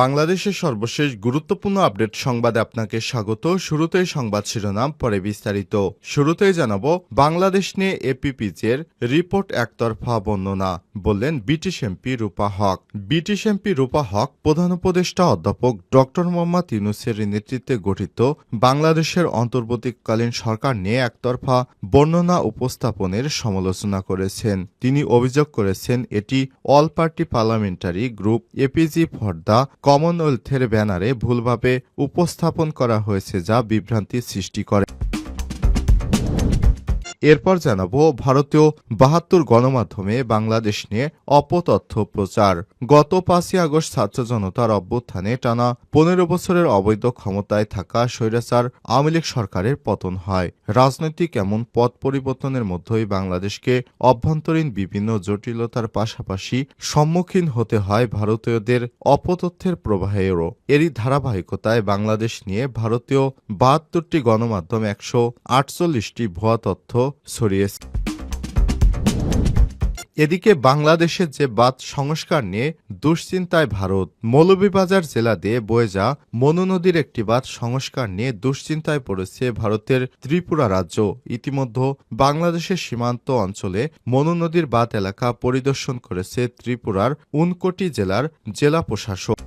বাংলাদেশের সর্বশেষ গুরুত্বপূর্ণ আপডেট সংবাদে আপনাকে স্বাগত। শুরুতেই সংবাদ শিরোনাম, পরে বিস্তারিত। শুরুতেই জানাব, বাংলাদেশ নিয়ে এপিপিজের রিপোর্ট একতরফা বর্ণনা, বললেন British MP Rupa Huq. British MP Rupa Huq প্রধান উপদেষ্টা অধ্যাপক ডক্টর মোহাম্মদ ইউনুসের নেতৃত্বে গঠিত বাংলাদেশের অন্তর্বর্তীকালীন সরকার নিয়ে একতরফা বর্ণনা উপস্থাপনের সমালোচনা করেছেন। তিনি অভিযোগ করেছেন, এটি All Party Parliamentary Group APG for the কমনওয়েলথের ব্যানারে ভুলভাবে উপস্থাপন করা হয়েছে যা বিভ্রান্তি সৃষ্টি করে। এরপর জানাব ভারতীয় বাহাত্তর গণমাধ্যমে বাংলাদেশ নিয়ে অপতথ্য প্রচার। গত পাঁচই আগস্ট ছাত্র জনতার অভ্যুত্থানে টানা পনেরো বছরের অবৈধ ক্ষমতায় থাকা স্বৈরাচার আওয়ামী লীগ সরকারের পতন হয়। রাজনৈতিক এমন পথ পরিবর্তনের মধ্যেই বাংলাদেশকে অভ্যন্তরীণ বিভিন্ন জটিলতার পাশাপাশি সম্মুখীন হতে হয় ভারতীয়দের অপতথ্যের প্রবাহেরও। এরই ধারাবাহিকতায় বাংলাদেশ নিয়ে ভারতীয় বাহাত্তরটি গণমাধ্যম একশো আটচল্লিশটি ভুয়া তথ্য ছড়িয়েছে এদিকে বাংলাদেশের যে বাদ সংস্কার নিয়ে দুশ্চিন্তায় ভারত, মৌলভীবাজার জেলা দিয়ে বয়ে যা মনু নদীর একটি বাদ সংস্কার নিয়ে দুশ্চিন্তায় পড়েছে ভারতের ত্রিপুরা রাজ্য। ইতিমধ্যে বাংলাদেশের সীমান্ত অঞ্চলে মনু নদীর বাদ এলাকা পরিদর্শন করেছে ত্রিপুরার উনকোটি জেলার জেলা প্রশাসক।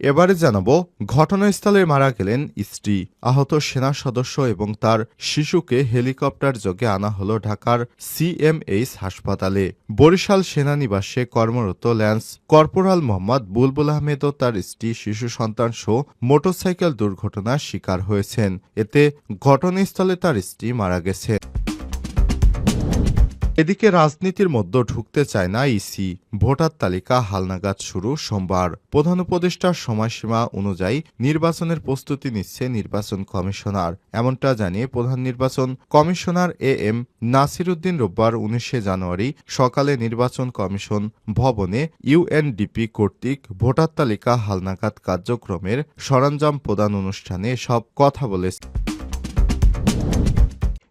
এবারে জানাব, ঘটনাস্থলে মারা গেলেন স্ত্রী, আহত সেনা সদস্য এবং তার শিশুকে হেলিকপ্টার যোগে আনা হল ঢাকার সিএমএইচ হাসপাতালে। বরিশাল সেনানিবাসে কর্মরত ল্যান্স কর্পোরাল মোহাম্মদ বুলবুল আহমেদ ও তার স্ত্রী, শিশু সন্তান সহ মোটরসাইকেল দুর্ঘটনার শিকার হয়েছেন। এতে ঘটনাস্থলে তার স্ত্রী মারা গেছে এদিকে রাজনীতির মধ্যে ঢুকতে চায় না ইসি। ভোটার তালিকা হালনাগাদ শুরু সোমবার। প্রধান উপদেষ্টার সময়সীমা অনুযায়ী নির্বাচনের প্রস্তুতি নিচ্ছে নির্বাচন কমিশনার। এমনটা জানিয়ে প্রধান নির্বাচন commissioner A M Nasir Uddin রোববার উনিশে জানুয়ারি সকালে নির্বাচন কমিশন ভবনে ইউএনডিপি কর্তৃক ভোটার তালিকা হালনাগাদ কার্যক্রমের সরঞ্জাম প্রদান অনুষ্ঠানে সব কথা বলেছে।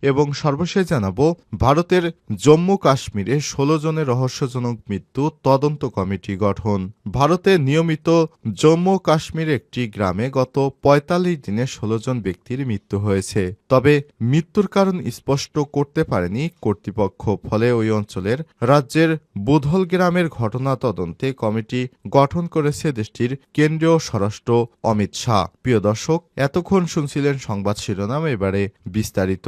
এবং সর্বশেষ জানাব, ভারতের জম্মু কাশ্মীরে ষোলো জনের রহস্যজনক মৃত্যু তদন্ত কমিটি গঠন। ভারতে নিয়মিত জম্মু কাশ্মীর একটি গ্রামে গত ৪৫ দিনে ষোলো জন ব্যক্তির মৃত্যু হয়েছে। তবে মৃত্যুর কারণ স্পষ্ট করতে পারেনি কর্তৃপক্ষ, ফলে ওই অঞ্চলের রাজ্যের বুধল গ্রামের ঘটনা তদন্তে কমিটি গঠন করেছে দেশটির কেন্দ্রীয় স্বরাষ্ট্র অমিত শাহ। প্রিয় দর্শক, এতক্ষণ শুনছিলেন সংবাদ শিরোনাম, এবারে বিস্তারিত।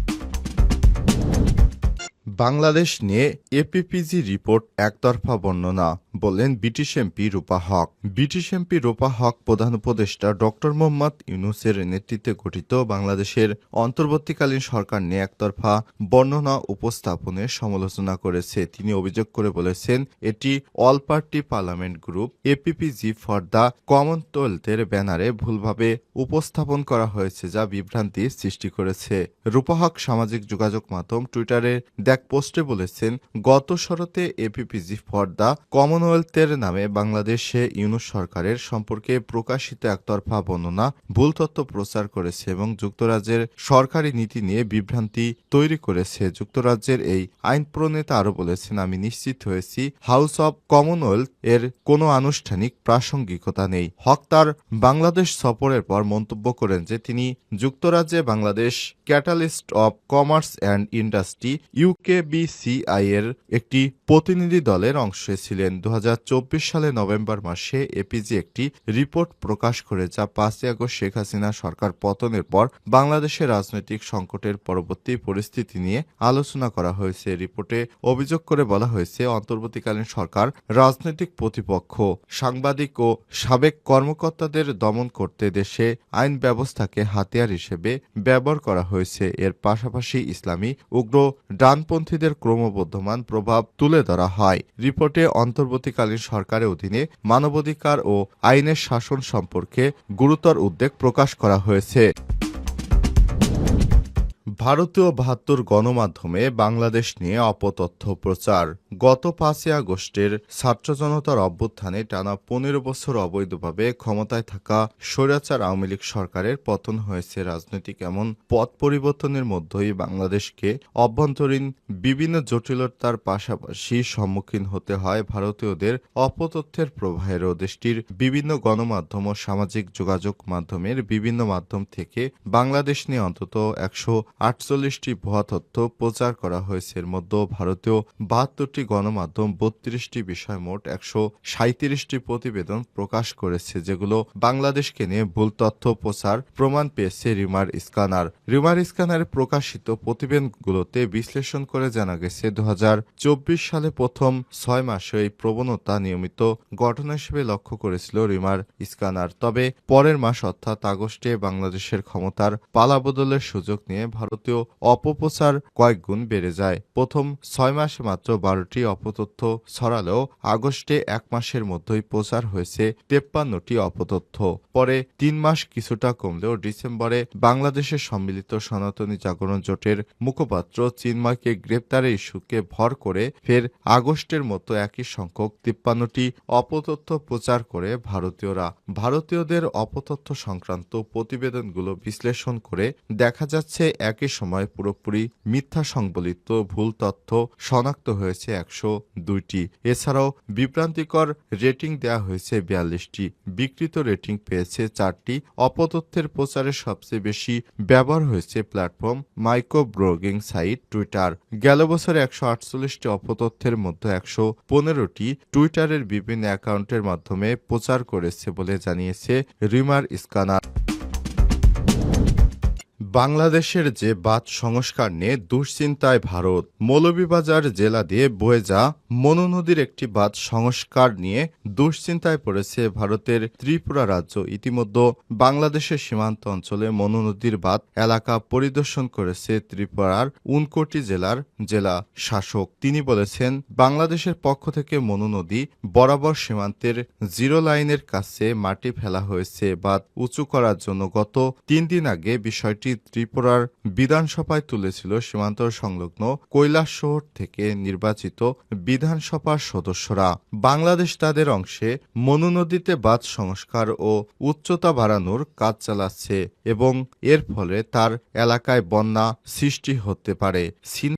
বাংলাদেশ নিয়ে এপিপিজি রিপোর্ট একতরফা বর্ণনা, বললেন British MP Rupa Huq. British MP Rupa Huq প্রধান উপদেষ্টা ডক্টর মোহাম্মদ ইউনুসের নেতৃত্বে গঠিত বাংলাদেশের অন্তর্বর্তীকালীন সরকার নিয়ে একতরফা বর্ণনা উপস্থাপনের সমালোচনা করেছে। তিনি অভিযোগ করে বলেছেন, এটি All Party Parliament Group APPG for the কমনওয়েলথের ব্যানারে ভুলভাবে উপস্থাপন করা হয়েছে যা বিভ্রান্তি সৃষ্টি করেছে। রূপা হক সামাজিক যোগাযোগ মাধ্যম টুইটারে দেখ পোস্টে বলেছেন, গত শরতে এপিপিজি ফর দ্য কমনওয়েলথের নামে বাংলাদেশে ইউনুস সরকারের সম্পর্কে প্রকাশিত একতরফা বর্ণনা, ভুল তথ্য প্রচার করেছে এবং যুক্তরাজ্যের সরকারি নীতি নিয়ে বিভ্রান্তি তৈরি করেছে। যুক্তরাজ্যের এই আইন প্রণেতা আরও বলেছেন, আমি নিশ্চিত হয়েছি হাউস অব কমনওয়েলথ এর কোনো আনুষ্ঠানিক প্রাসঙ্গিকতা নেই। হক তার বাংলাদেশ সফরের পর মন্তব্য করেন যে, তিনি যুক্তরাজ্যে Bangladesh catalyst of commerce and industry UKBCI এর একটি প্রতিনিধি দলের অংশ ছিলেন। দু হাজার চব্বিশ সালে নভেম্বর মাসে এপিজি একটি রিপোর্ট প্রকাশ করে, যা পাঁচই আগস্ট শেখ হাসিনা সরকার পতনের পর বাংলাদেশের রাজনৈতিক সংকটের পরবর্তী পরিস্থিতি নিয়ে আলোচনা করা হয়েছে। রিপোর্টে অভিযোগ করে বলা হয়েছে, অন্তর্বর্তীকালীন সরকার রাজনৈতিক প্রতিপক্ষ, সাংবাদিক ও সাবেক কর্মকর্তাদের দমন করতে দেশে আইন ব্যবস্থাকে হাতিয়ার হিসেবে ব্যবহার করা হয়েছে। এর পাশাপাশি ইসলামী উগ্র ডানপন্থীদের ক্রমবর্ধমান প্রভাব তুলে ধরা হয়। রিপোর্টে অন্তর্বর্তীকালীন সরকারের অধীনে মানবাধিকার ও আইনের শাসন সম্পর্কে গুরুতর উদ্বেগ প্রকাশ করা হয়েছে। ভারতীয় বাহাত্তর গণমাধ্যমে বাংলাদেশ নিয়ে অপতথ্য প্রচার। গত পাঁচই আগস্টের ছাত্র জনতার অভ্যুত্থানে টানা পনেরো বছর অবৈধভাবে ক্ষমতায় থাকা স্বৈরাচার আওয়ামী লীগ সরকারের পতন হয়েছে রাজনৈতিক এমন পথ পরিবর্তনের মধ্যেই বাংলাদেশকে অভ্যন্তরীণ বিভিন্ন জটিলতার পাশাপাশি সম্মুখীন হতে হয় ভারতীয়দের অপতথ্যের প্রবাহেরও দেশটির বিভিন্ন গণমাধ্যম ও সামাজিক যোগাযোগ মাধ্যমের বিভিন্ন মাধ্যম থেকে বাংলাদেশ নিয়ে অন্তত একশো আটচল্লিশটি ভুয়া তথ্য প্রচার করা হয়েছে। এর মধ্যে ভারতীয় বাহাত্তরটি গণমাধ্যম, বত্রিশটি বিষয় মোট একশো সাঁত্রিশটি প্রতিবেদন প্রকাশ করেছে, যেগুলো বাংলাদেশকে নিয়ে ভুল তথ্য প্রচার প্রমাণ পেয়েছে রিমার স্ক্যানার। রিমার স্ক্যানারে প্রকাশিত প্রতিবেদনগুলোতে বিশ্লেষণ করে জানা গেছে দু চব্বিশ সালে প্রথম ছয় মাসে এই প্রবণতা নিয়মিত ঘটনা হিসেবে লক্ষ্য করেছিল রিমার স্ক্যানার। তবে পরের মাস অর্থাৎ আগস্টে বাংলাদেশের ক্ষমতার পালাবদলের সুযোগ নিয়ে ভারতীয় অপপ্রচার কয়েক গুণ বেড়ে যায়। প্রথম ছয় মাসে মাত্র বারোটি অপতথ্য ছড়ালেও আগস্টে এক মাসের মধ্যেই প্রচার হয়েছে তেপ্পান্নটি অপতথ্য। পরে তিন মাস কিছুটা কমলেও ডিসেম্বরে বাংলাদেশের সম্মিলিত সনাতনী জাগরণ জোটের মুখপাত্র চিন্ময়কে গ্রেপ্তারের ইস্যুকে ভর করে ফের আগস্টের মতো একই সংখ্যক তিপ্পান্নটি অপতথ্য প্রচার করে ভারতীয়রা। ভারতীয়দের অপতথ্য সংক্রান্ত প্রতিবেদনগুলো বিশ্লেষণ করে দেখা যাচ্ছে একই সময় পুরোপুরি মিথ্যা সংবলিত ভুল তথ্য শনাক্ত হয়েছে একশো দুইটি। এছাড়াও বিভ্রান্তিকর রেটিং দেওয়া হয়েছে বিয়াল্লিশটি। বিকৃত রেটিং পেয়েছে চারটি। অপতথ্যের প্রচারে সবচেয়ে বেশি ব্যবহার হয়েছে platform micro blogging site Twitter. গেল বছরে একশো আটচল্লিশটি অপতথ্যের মধ্যে একশো পনেরোটি টুইটারের বিভিন্ন অ্যাকাউন্টের মাধ্যমে প্রচার করেছে বলে জানিয়েছে রিমার স্কানার। বাংলাদেশের যে বাদ সংস্কার নিয়ে দুশ্চিন্তায় ভারত, মৌলভীবাজার জেলা দিয়ে বয়ে যা মনু নদীর একটি বাঁধ সংস্কার নিয়ে দুশ্চিন্তায় পড়েছে ভারতের ত্রিপুরা রাজ্য। ইতিমধ্যে বাংলাদেশের সীমান্ত অঞ্চলে মনু নদীর বাঁধ এলাকা পরিদর্শন করেছে ত্রিপুরার উনকোটি জেলার জেলা শাসক। তিনি বলেছেন, বাংলাদেশের পক্ষ থেকে মনু নদী বরাবর সীমান্তের জিরো লাইনের কাছে মাটি ফেলা হয়েছে। বাদ উঁচু করার জন্য গত তিন দিন আগে বিষয়টি ত্রিপুরার বিধানসভায় তুলেছিল সীমান্ত সংলগ্ন কৈলাস শহর থেকে নির্বাচিত বিধানসভার সদস্যরা। বাংলাদেশ তাদের অংশে মনু নদীতে বাঁধ সংস্কার ও উচ্চতা বাড়ানোর কাজ চালাচ্ছে এবং এর ফলে তার এলাকায় বন্যা সৃষ্টি হতে পারে।